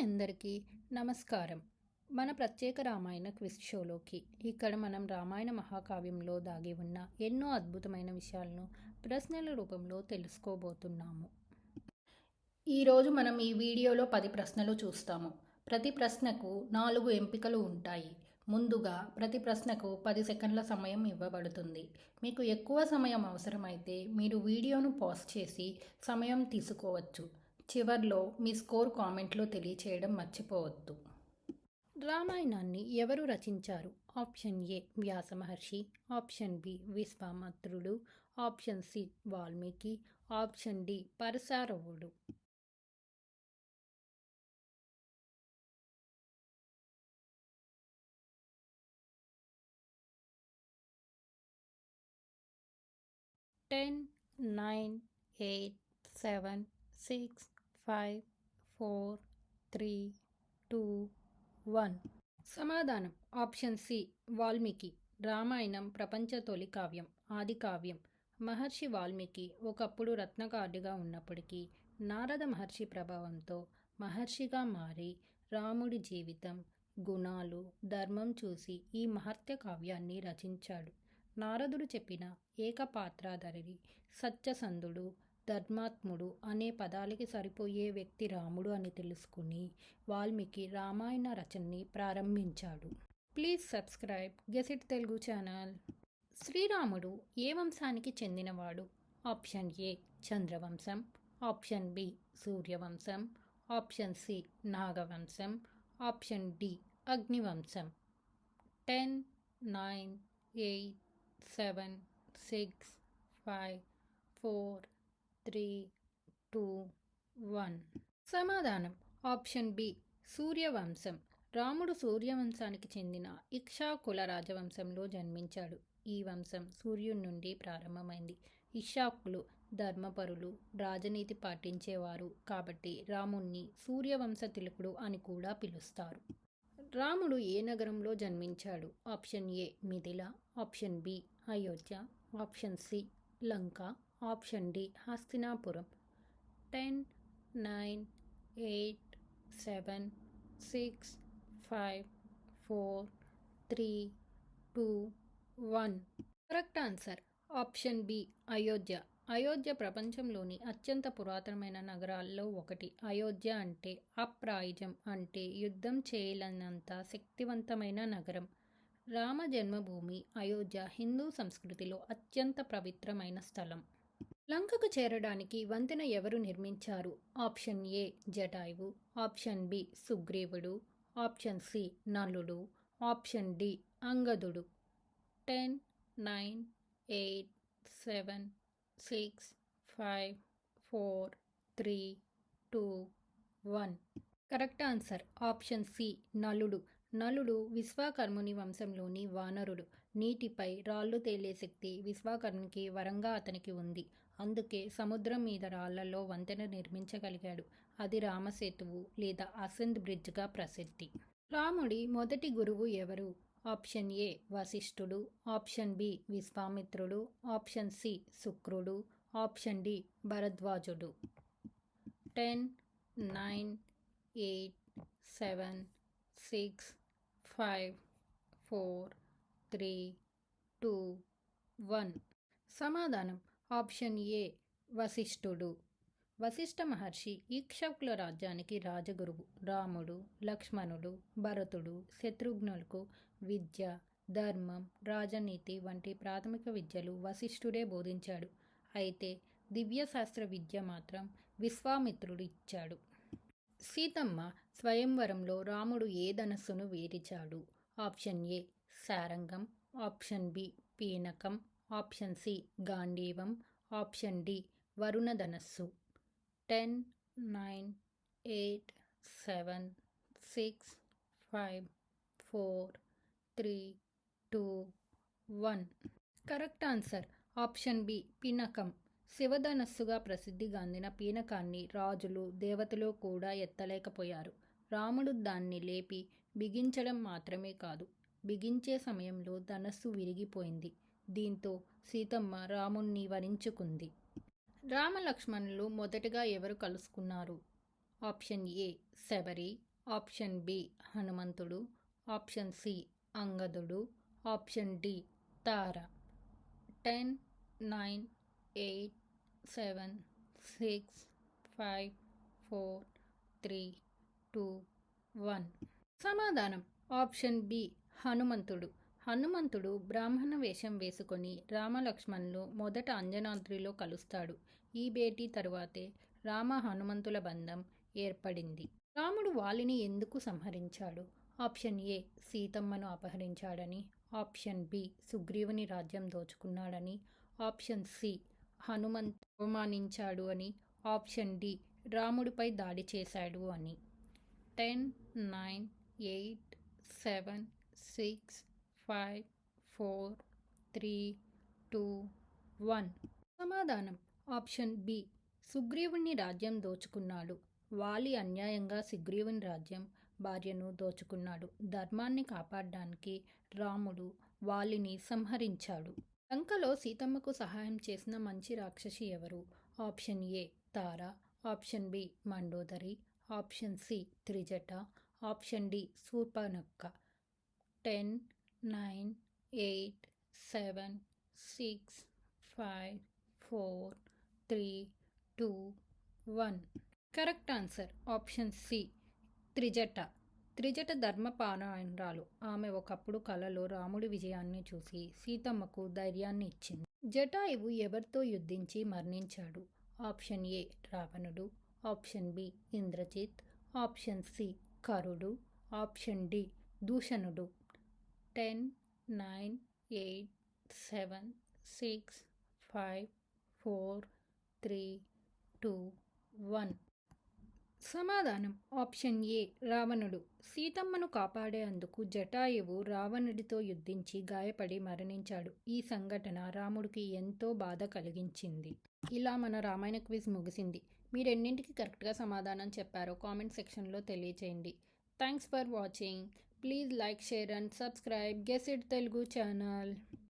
అందరికీ నమస్కారం. మన ప్రత్యేక రామాయణ క్విజ్ షోలోకి ఇక్కడ మనం రామాయణ మహాకావ్యంలో దాగి ఉన్న ఎన్నో అద్భుతమైన విషయాలను ప్రశ్నల రూపంలో తెలుసుకోబోతున్నాము. ఈరోజు మనం ఈ వీడియోలో పది ప్రశ్నలు చూస్తాము. ప్రతి ప్రశ్నకు నాలుగు ఎంపికలు ఉంటాయి. ముందుగా ప్రతి ప్రశ్నకు పది సెకండ్ల సమయం ఇవ్వబడుతుంది. మీకు ఎక్కువ సమయం అవసరమైతే మీరు వీడియోను పాజ్ చేసి సమయం తీసుకోవచ్చు. చివర్లో మీ స్కోర్ కామెంట్లో తెలియచేయడం మర్చిపోవద్దు. రామాయణాన్ని ఎవరు రచించారు? Option A Vyasa Maharshi option B విశ్వామిత్రుడు option C Valmiki option D పరసారవుడు ten nine eight seven six five four three two one. సమాధానం. Option C. వాల్మీకి. రామాయణం ప్రపంచ తొలి కావ్యం ఆది కావ్యం. మహర్షి వాల్మీకి ఒకప్పుడు రత్నకారుడిగా ఉన్నప్పటికీ నారద మహర్షి ప్రభావంతో మహర్షిగా మారి రాముడి జీవితం గుణాలు ధర్మం చూసి ఈ మహత్య కావ్యాన్ని రచించాడు. నారదుడు చెప్పిన ఏకపాత్రాధరి సత్యసంధుడు ధర్మాత్ముడు అనే పదాలకి సరిపోయే వ్యక్తి రాముడు అని తెలుసుకుని వాల్మీకి రామాయణ రచనని ప్రారంభించాడు. Please subscribe guess it Telugu channel. శ్రీరాముడు ఏ వంశానికి చెందినవాడు? ఆప్షన్ ఏ చంద్రవంశం ఆప్షన్ బి సూర్యవంశం ఆప్షన్ సి నాగవంశం option D అగ్నివంశం. Ten nine eight seven six five four three two one. సమాధానం. ఆప్షన్ బి సూర్యవంశం. రాముడు సూర్యవంశానికి చెందిన ఇక్షాకుల రాజవంశంలో జన్మించాడు. ఈ వంశం సూర్యుడి నుండి ప్రారంభమైంది. ఇషాకులు ధర్మపరులు రాజనీతి పాటించేవారు కాబట్టి రాముణ్ణి సూర్యవంశ తిలకుడు అని కూడా పిలుస్తారు. రాముడు ఏ నగరంలో జన్మించాడు? Option A Mithila. Option B Ayodhya. Option C Lanka. Option D Hastinapuram. Ten nine eight seven six five four three two one. Correct answer. Option B Ayodhya. Ayodhya ప్రపంచంలోని అత్యంత పురాతనమైన నగరాల్లో ఒకటి. అయోధ్య అంటే అప్రాయుజం అంటే యుద్ధం చేయలేనంత శక్తివంతమైన నగరం. రామ జన్మభూమి అయోధ్య హిందూ సంస్కృతిలో అత్యంత పవిత్రమైన స్థలం. లంకకు చేరడానికి వంతెన ఎవరు నిర్మించారు? ఆప్షన్ ఏ జటాయువు. ఆప్షన్ బి సుగ్రీవుడు. ఆప్షన్ సి నలుడు. ఆప్షన్ డి అంగదుడు. Ten nine eight seven six five four three two one. Correct answer. Option C నలుడు. నలుడు విశ్వాకర్ముని వంశంలోని వానరుడు. నీటిపై రాళ్ళు తేలే శక్తి విశ్వాకర్మునికి వరంగా అతనికి ఉంది. అందుకే సముద్రం మీద రాళ్ళలో వంతెన నిర్మించగలిగాడు. అది రామసేతువు లేదా అసంద్ బ్రిడ్జ్గా ప్రసిద్ధి. రాముడి మొదటి గురువు ఎవరు? ఆప్షన్ ఏ వశిష్ఠుడు ఆప్షన్ బి విశ్వామిత్రుడు ఆప్షన్ సి శుక్రుడు option D భరద్వాజుడు. Ten nine eight seven six five four three two one. సమాధానం. ఆప్షన్ ఏ వశిష్ఠుడు. వశిష్ఠ మహర్షి ఈక్షకుల రాజ్యానికి రాజగురువు. రాముడు లక్ష్మణుడు భరతుడు శత్రుఘ్నులకు విద్య ధర్మం రాజనీతి వంటి ప్రాథమిక విద్యలు వశిష్ఠుడే బోధించాడు. అయితే దివ్యశాస్త్ర విద్య మాత్రం విశ్వామిత్రుడు ఇచ్చాడు సీతమ్మ స్వయంవరంలో రాముడు ఏ ధనస్సును వేరిచాడు? Option A Sarangam. Option B పీనకం. Option C గాంధీవం ఆప్షన్ డి వరుణ ధనస్సు ten nine eight seven six five four three two one. Correct answer. Option B పినకం. శివధనస్సుగా ప్రసిద్ధిగాందిన పీనకాన్ని రాజులు దేవతలు కూడా ఎత్తలేకపోయారు. రాముడు దాన్ని లేపి బిగించడం మాత్రమే కాదు బిగించే సమయంలో ధనస్సు విరిగిపోయింది. దీంతో సీతమ్మ రాముణ్ణి వరించుకుంది. రామలక్ష్మణులు మొదటగా ఎవరు కలుసుకున్నారు? Option A Shabari option B హనుమంతుడు ఆప్షన్ సి అంగదుడు option D Tara. Ten nine eight seven six five four three two one. సమాధానం ఆప్షన్ బి హనుమంతుడు. హనుమంతుడు బ్రాహ్మణ వేషం వేసుకొని రామలక్ష్మణులు మొదట అంజనాద్రిలో కలుస్తాడు. ఈ భేటీ తరువాతే రామ హనుమంతుల బంధం ఏర్పడింది. రాముడు వాలిని ఎందుకు సంహరించాడు? ఆప్షన్ ఏ సీతమ్మను అపహరించాడని. ఆప్షన్ బి సుగ్రీవుని రాజ్యం దోచుకున్నాడని. ఆప్షన్ సి హనుమంత్ అవమానించాడు అని. ఆప్షన్ డి రాముడిపై దాడి చేశాడు అని. Ten nine eight seven six five four three two one సమాధానం. Option B. సుగ్రీవుని రాజ్యం దోచుకున్నాడు. వాలి అన్యాయంగా సుగ్రీవుని రాజ్యం భార్యను దోచుకున్నాడు. ధర్మాన్ని కాపాడడానికి రాముడు వాలిని సంహరించాడు. లంకలో సీతమ్మకు సహాయం చేసిన మంచి రాక్షసి ఎవరు? Option A. Tara. Option B. Mandodari. Option C. Trijata. Option D. Shurpanakha. Ten. Nine eight seven six five four three two one. Correct answer. Option C Trijata. Trijata ధర్మపారాయణరాలు. ఆమె ఒకప్పుడు కలలో రాముడి విజయాన్ని చూసి సీతమ్మకు ధైర్యాన్ని ఇచ్చింది. జటాయువు ఎవరితో యుద్ధించి మరణించాడు? ఆప్షన్ ఏ రావణుడు. Option B Indrajit. Option C కరుడు. Option D దూషణుడు. Ten nine eight seven six five four three two one. సమాధానం. ఆప్షన్ ఏ రావణుడు. సీతమ్మను కాపాడేందుకు జటాయువు రావణుడితో యుద్ధించి గాయపడి మరణించాడు. ఈ సంఘటన రాముడికి ఎంతో బాధ కలిగించింది. ఇలా మన రామాయణ క్విజ్ ముగిసింది. మీరెన్నింటికి కరెక్ట్గా సమాధానం చెప్పారో కామెంట్ సెక్షన్లో తెలియచేయండి. Thanks for watching. Please like share and subscribe guess it Telugu channel